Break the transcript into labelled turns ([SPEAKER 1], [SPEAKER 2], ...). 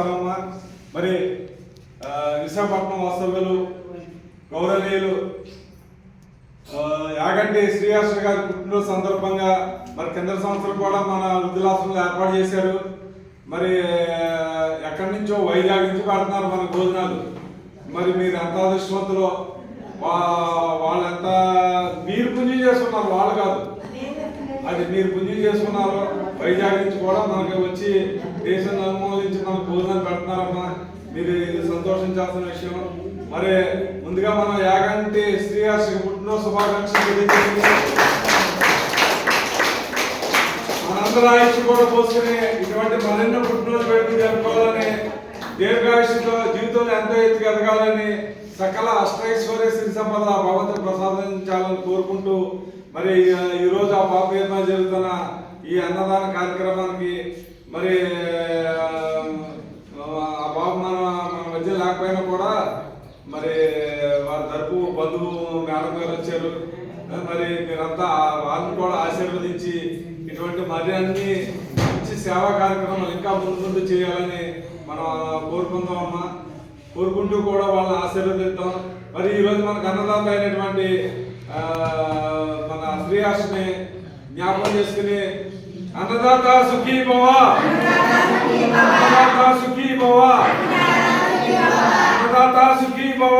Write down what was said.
[SPEAKER 1] అమ్మా మరి విశాఖపట్నం వాస్తవ్యులు గౌరవనీయులు యాగంటి శ్రీహర్ష గారి పుట్టినరోజు సందర్భంగా మరి కింద సంవత్సరం కూడా మన వృద్ధులాశ్రమంలో ఏర్పాటు చేశారు. మరి ఎక్కడి నుంచో వైజాగ్ నుంచి పెడుతున్నారు మన భోజనాలు. మరి మీరు ఎంత అదృష్టవంతులో వా- వాళ్ళు ఎంత మీరు పుణ్యం చేసుకున్నారు వాళ్ళు కాదు. అది మీరు పుణ్యం చేసుకున్నారు. వైజాగ్ నుంచి కూడా మనకి వచ్చి దేశం అనుమోదించి మనకు భోజనాలు పెడుతున్నారమ్మా. మీరు ఇది సంతోషించాల్సిన విషయం. మరి ముందుగా మనం యాగంటి శ్రీహర్షికి పుట్టినరోజు శుభాకాంక్షలు తెలియజేస్తున్నాం. మనందరూ ఆయుష్ కూడా పోసుకుని ఇటువంటి మరెన్నో పుట్టినరోజు వేడుకలు జరుపుకోవాలని దీర్ఘాయుష్తో జీవితంలో ఎంతో ఎత్తుకు ఎదగాలని సకల అష్టైశ్వర్య శ్రీ సంపద భగవంతుని ప్రసాదించాలని కోరుకుంటూ మరి ఈరోజు ఆ పాప పేరున జరుగుతున్న? ఈ అన్నదాన కార్యక్రమానికి మరి ఆ, బాబు మన మన మధ్య లేకపోయినా కూడా మరి వారి తరపు బంధువు మేడం గారు వచ్చారు. మరి మీరంతా వారిని కూడా ఆశీర్వదించి ఇటువంటి మర్యాన్ని మంచి సేవా కార్యక్రమాలు ఇంకా ముందు ముందు చేయాలని మనం కోరుకుందాం అమ్మా. కోరుకుంటూ కూడా వాళ్ళని ఆశీర్వదిద్దాం. మరి ఈరోజు మనకు అన్నదాత అయినటువంటి ఆ, మన శ్రీహాస్ని జ్ఞాపకం చేసుకుని అన్నదాత సుఖీ భవ అన్నదాత సుఖీ భవ అన్నదాత సుఖీ భవ